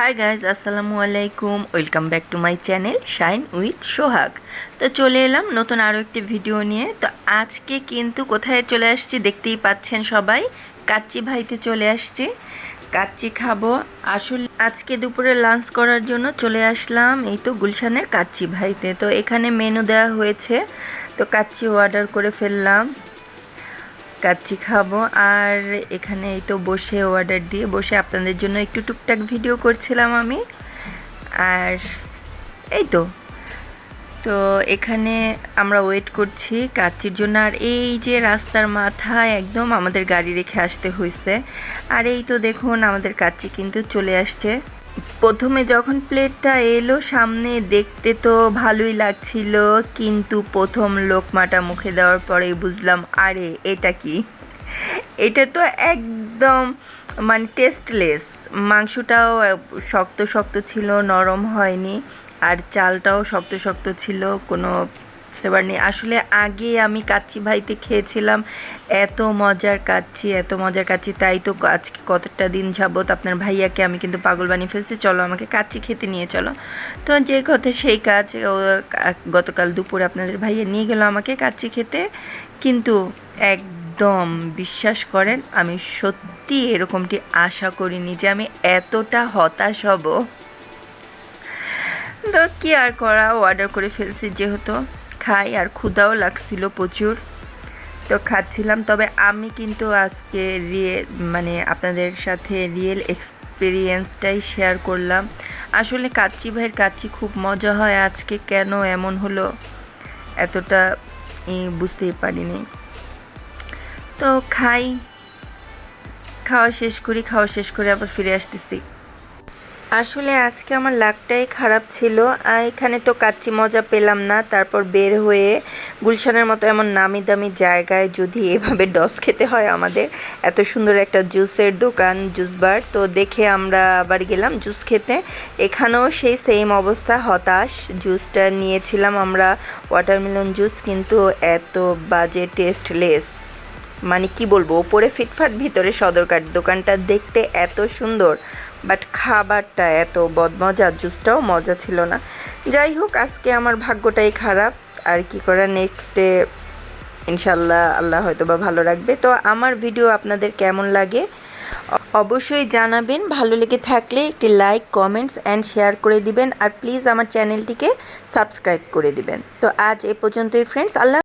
High guys আসসালামু আলাইকুম। Welcome back to my channel shine with Sohag তো চলে এলাম নতুন আরও একটি ভিডিও নিয়ে। তো আজকে কিন্তু কোথায় চলে আসছি দেখতেই পাচ্ছেন সবাই। কাচ্চি ভাইতে চলে আসছি। কাচ্চি খাব। আসলে আজকে দুপুরে লাঞ্চ করার জন্য চলে আসলাম এই তো গুলশানের কাচ্চি ভাইতে। তো এখানে মেনু দেওয়া হয়েছে। তো কাচ্চি অর্ডার করে ফেললাম। কাচ্চি খাব। আর এখানে এই তো বসে অর্ডার দিয়ে বসে আপনাদের জন্য একটু টুকটাক ভিডিও করছিলাম আমি। আর এই তো। তো এখানে আমরা ওয়েট করছি কাচ্চির জন্য। আর এই যে রাস্তার মাথায় একদম আমাদের গাড়ি রেখে আসতে হয়েছে আর এই তো দেখুন আমাদের কাচ্চি কিন্তু চলে আসছে। প্রথমে যখন প্লেটটা এলো, সামনে দেখতে তো ভালোই লাগছিল, কিন্তু প্রথম লোকমাটা মুখে দেওয়ার পরেই বুঝলাম, আরে, এটা কি? এটা তো একদম মানে টেস্টলেস মাংসটাও শক্ত শক্ত ছিল, নরম হয়নি, আর চালটাও শক্ত শক্ত ছিল, কোনো ফ্লেভার নেই আসলে আগে আমি কাচ্চি ভাইতে খেয়েছিলাম, এত মজার কাচ্চি, এত মজার কাচ্চি, তাই তো আজকে কতটা দিন যাবত আপনার ভাইয়াকে আমি কিন্তু পাগল বানিয়ে ফেলছি। চলো আমাকে কাচ্চি খেতে নিয়ে চলো। তো যে কথা সেই কাজ গতকাল দুপুরে আপনাদের ভাইয়া নিয়ে গেল আমাকে কাচ্চি খেতে। কিন্তু এক একদম বিশ্বাস করেন, আমি সত্যি এরকমটি আশা করিনি যে আমি এতটা হতাশ হব। তো কি আর করা অর্ডার করে ফেলছি যেহেতু। খাই আর ক্ষুদাও লাগছিল প্রচুর। তো খাচ্ছিলাম, তবে আমি কিন্তু আজকে রিয়ে মানে আপনাদের সাথে রিয়েল এক্সপিরিয়েন্সটাই শেয়ার করলাম। আসলে কাচ্চি ভাইয়ের কাচ্চি খুব মজা হয় আজকে, কেন এমন হলো এতটা বুঝতেই পারিনি। তো খাই, খাওয়া শেষ করি, খাওয়া শেষ করে আবার ফিরে আসতেছি। আসলে আজকে আমার লাকটাই খারাপ ছিল এখানে তো কাচ্চি মজা পেলাম না। তারপর বের হয়ে গুলশানের মতো এমন নামি দামি জায়গায় যদি এভাবে ডস খেতে হয় আমাদের, এত সুন্দর একটা জুসের দোকান, জুস বার। তো দেখে আমরা আবার গেলাম জুস খেতে। এখানেও সেই সেম অবস্থা, হতাশ। জুসটা নিয়েছিলাম আমরা ওয়াটারমেলন জুস কিন্তু এত বাজে টেস্টলেস মানে কি বলব, ওপরে ফিটফাট, ভিতরে সদরকার। দোকানটা দেখতে এত সুন্দর। বাট খাবারটা এত বদমজা জুসটাও মজা ছিল না। যাই হোক, আজকে আমার ভাগ্যটাই খারাপ। আর কি করা নেক্সটে ইনশাল্লাহ আল্লাহ হয়তো বা ভালো রাখবে। তো আমার ভিডিও আপনাদের কেমন লাগে? অবশ্যই জানাবেন। ভালো লেগে থাকলে একটি লাইক কমেন্টস অ্যান্ড শেয়ার করে দিবেন। আর প্লিজ আমার চ্যানেলটিকে সাবস্ক্রাইব করে দিবেন। তো আজ এ পর্যন্তই ফ্রেন্ডস আল্লাহ